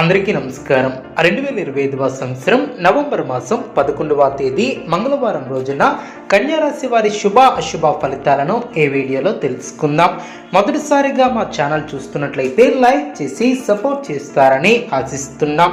అందరికీ నమస్కారం. రెండు వేల ఇరవై ఐదవ సంవత్సరం నవంబర్ మాసం పదకొండవ తేదీ మంగళవారం రోజున కన్యారాశి వారి శుభ అశుభ ఫలితాలను ఈ వీడియోలో తెలుసుకుందాం. మొదటిసారిగా మా ఛానల్ చూస్తున్నట్లయితే లైక్ చేసి సపోర్ట్ చేస్తారని ఆశిస్తున్నాం.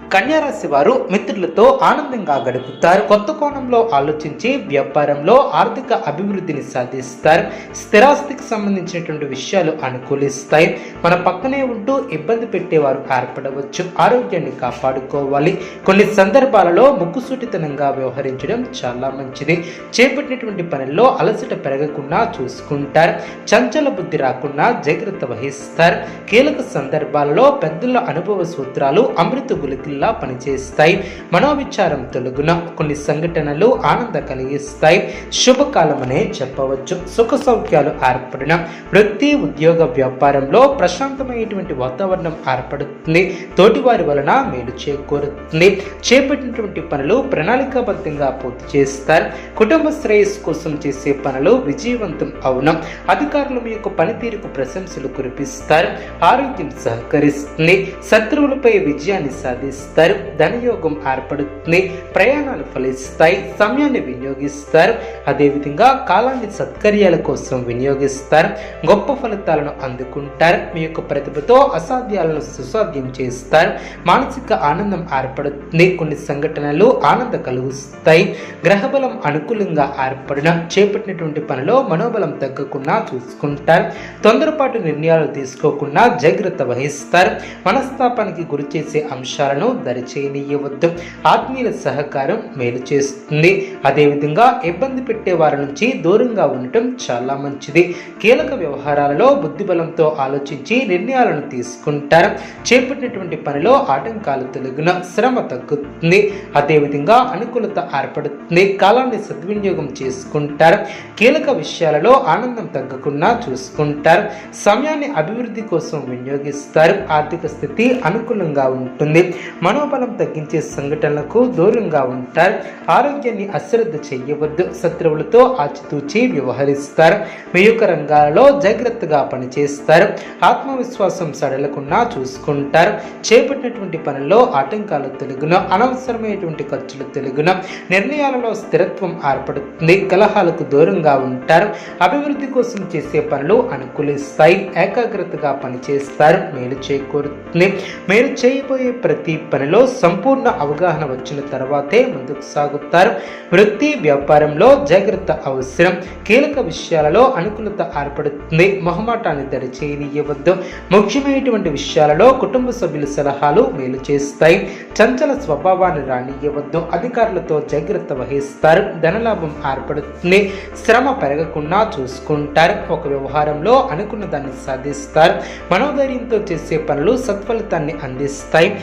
కన్యారాశి వారు మిత్రులతో ఆనందంగా గడుపుతారు. కొత్త కోణంలో ఆలోచించి వ్యాపారంలో ఆర్థిక అభివృద్ధిని సాధిస్తారు. స్థిరాస్తికి సంబంధించినటువంటి విషయాలు అనుకూలిస్తాయి. మన పక్కనే ఉంటూ ఇబ్బంది పెట్టేవారు ఏర్పడవచ్చు. ఆరోగ్యాన్ని కాపాడుకోవాలి. కొన్ని సందర్భాలలో ముక్కుసూటితనంగా వ్యవహరించడం చాలా మంచిది. చేపట్టినటువంటి పనుల్లో అలసట పెరగకుండా చూసుకుంటారు. చంచల బుద్ధి రాకుండా జాగ్రత్త వహిస్తారు. కీలక సందర్భాలలో పెద్దల అనుభవ సూత్రాలు అమృత గులికిల్లా పనిచేస్తాయి. మనోవిచారం తొలగున కొన్ని సంఘటనలు ఆనంద కలిగిస్తాయి. శుభకాలమనే చెప్పవచ్చు. సుఖ సౌఖ్యాలు ఏర్పడిన వృత్తి ఉద్యోగ వ్యాపారంలో ప్రశాంతమైనటువంటి వాతావరణం ఏర్పడుతుంది. తోటివారి వలన మేలు చేకూరుతుంది. చేపట్టినటువంటి పనులు ప్రణాళికాబద్ధంగా పూర్తి చేస్తారు. కుటుంబ శ్రేయస్సు కోసం చేసే పనులు విజయవంతం అవునం. అధికారులు మీ యొక్క పనితీరుకు ప్రశంసలు కురిపిస్తారు. ఆరోగ్యం సహకరిస్తుంది. శత్రువులపై విజయాన్ని సాధిస్తారు. ధనయోగం ఏర్పడుతుంది ప్రయాణాలు ఫలిస్తాయి సమయాన్ని వినియోగిస్తారు. అదేవిధంగా కాలాన్ని సత్కర్యాల కోసం వినియోగిస్తారు గొప్ప ఫలితాలను అందుకుంటారు మీ యొక్క ప్రతిభతో అసాధ్యాలను సుసాధ్యం చేస్తారు మానసిక ఆనందం ఏర్పడుతుంది కొన్ని సంఘటనలు ఆనంద కలుగుస్తాయి గ్రహబలం అనుకూలంగా ఏర్పడిన చేపట్టినటువంటి పనిలో మనోబలం తగ్గకుండా చూసుకుంటారు తొందరపాటు నిర్ణయాలు తీసుకోకుండా జాగ్రత్త వహిస్తారు మనస్తాపానికి గురి చేసే అంశాలను దరిచేయనీయవద్దు ఆత్మీయుల సహకారం మేలు చేస్తుంది. అదేవిధంగా ఇబ్బంది పెట్టే వారి నుంచి దూరంగా ఉండటం చాలా మంచిది. కీలక వ్యవహారాలలో బుద్ధిబలంతో ఆలోచించి నిర్ణయాలను తీసుకుంటారు. చేపట్టినటువంటి పనిలో ఆటంకాలు తొలగిన శ్రమ తగ్గుతుంది. అదేవిధంగా అనుకూలత ఏర్పడుతుంది. కాలాన్ని సద్వినియోగం చేసుకుంటారు. కీలక విషయాలలో ఆనందం తగ్గకుండా చూసుకుంటారు. సమయాన్ని అభివృద్ధి కోసం వినియోగిస్తారు. ఆర్థిక స్థితి అనుకూలంగా ఉంటుంది. మనోబలం తగ్గించే సంఘటనలకు దూరంగా ఉంటారు. ఆరోగ్యాన్ని అశ్రద్ధ చేయవద్దు. శత్రువులతో ఆచితూచి వ్యవహరిస్తారు. మీ యొక్క రంగాలలో జాగ్రత్తగా పనిచేస్తారు. ఆత్మవిశ్వాసం సడలకుండా చూసుకుంటారు. చేపట్టినటువంటి పనుల్లో ఆటంకాలు తెలుగున అనవసరమైనటువంటి ఖర్చులు తెలుగున నిర్ణయాలలో స్థిరత్వం ఏర్పడుతుంది. కలహాలకు దూరంగా ఉంటారు. అభివృద్ధి కోసం చేసే పనులు అనుకూలిస్తాయి. ఏకాగ్రతగా పనిచేస్తారు. మేలు చేకూరుతుంది. మీరు చేయబోయే ప్రతి పనిలో సంపూర్ణ అవగాహన వచ్చిన తర్వాతే ముందుకు సాగుతారు. వృత్తి వ్యాపారంలో జాగ్రత్త అవసరం. కీలక విషయాలలో అనుకూలత ఏర్పడుతుంది. మొహమాటాన్ని దరిచేయనీయవద్దు ముఖ్యమైనటువంటి విషయాలలో కుటుంబ సభ్యుల సలహాలు మేలు చేస్తాయి. చంచల స్వభావాన్ని రానియవద్దు అధికారులతో జాగ్రత్త వహిస్తారు. ధనలాభం ఏర్పడుతుంది. శ్రమ పెరగకుండా చూసుకుంటారు. ఒక వ్యవహారంలో అనుకున్న దాన్ని సాధిస్తారు. మనోధైర్యంతో చేసే పనులు సత్ఫలితాన్ని అందిస్తాయి.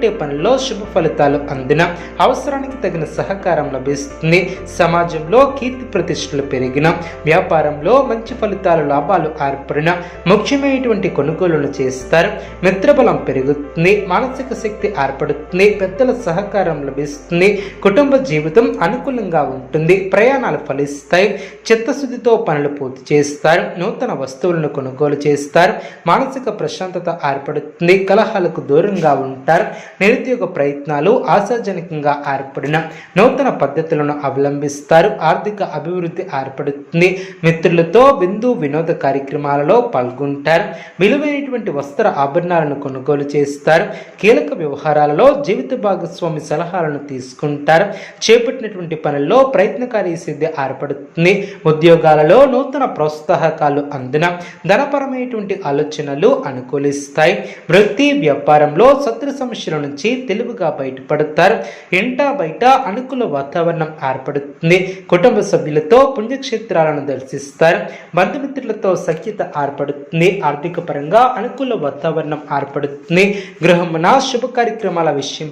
చేపట్టే పనుల్లో శుభ ఫలితాలు అందిన అవసరానికి తగిన సహకారం లభిస్తుంది. సమాజంలో కీర్తి ప్రతిష్టలు పెరిగిన వ్యాపారంలో మంచి ఫలితాలు లాభాలు ఏర్పడిన ముఖ్యమైనటువంటి కొనుగోలులు చేస్తారు. మిత్రబలం పెరుగుతుంది మానసిక శక్తి ఏర్పడుతుంది పెద్దల సహకారం లభిస్తుంది కుటుంబ జీవితం అనుకూలంగా ఉంటుంది ప్రయాణాలు ఫలిస్తాయి చిత్తశుద్ధితో పనులు పూర్తి చేస్తారు నూతన వస్తువులను కొనుగోలు చేస్తారు మానసిక ప్రశాంతత ఏర్పడుతుంది కలహాలకు దూరంగా ఉంటారు నిరుద్యోగ ప్రయత్నాలు ఆశాజనకంగా ఏర్పడిన నూతన పద్ధతులను అవలంబిస్తారు. ఆర్థిక అభివృద్ధి ఏర్పడుతుంది. మిత్రులతో బిందు వినోద కార్యక్రమాలలో పాల్గొంటారు. విలువైనటువంటి వస్త్ర ఆభరణాలను కొనుగోలు చేస్తారు. కీలక వ్యవహారాలలో జీవిత భాగస్వామి సలహాలను తీసుకుంటారు. చేపట్టినటువంటి పనుల్లో ప్రయత్నకారీ సిద్ధి ఏర్పడుతుంది. ఉద్యోగాలలో నూతన ప్రోత్సాహకాలు అందిన ధనపరమైనటువంటి ఆలోచనలు అనుకూలిస్తాయి. వృత్తి వ్యాపారంలో శత్రు నుంచి తెలివిగా బయటపడతారు. ఇంటా బయట అనుకూల వాతావరణం ఏర్పడుతుంది. కుటుంబ సభ్యులతో పుణ్యక్షేత్రాలను దర్శిస్తారు. బంధుమిత్రులతో సఖ్యత ఏర్పడుతుంది. ఆర్థిక పరంగా అనుకూల వాతావరణం ఏర్పడుతుంది. గృహమున శుభ కార్యక్రమాల విషయం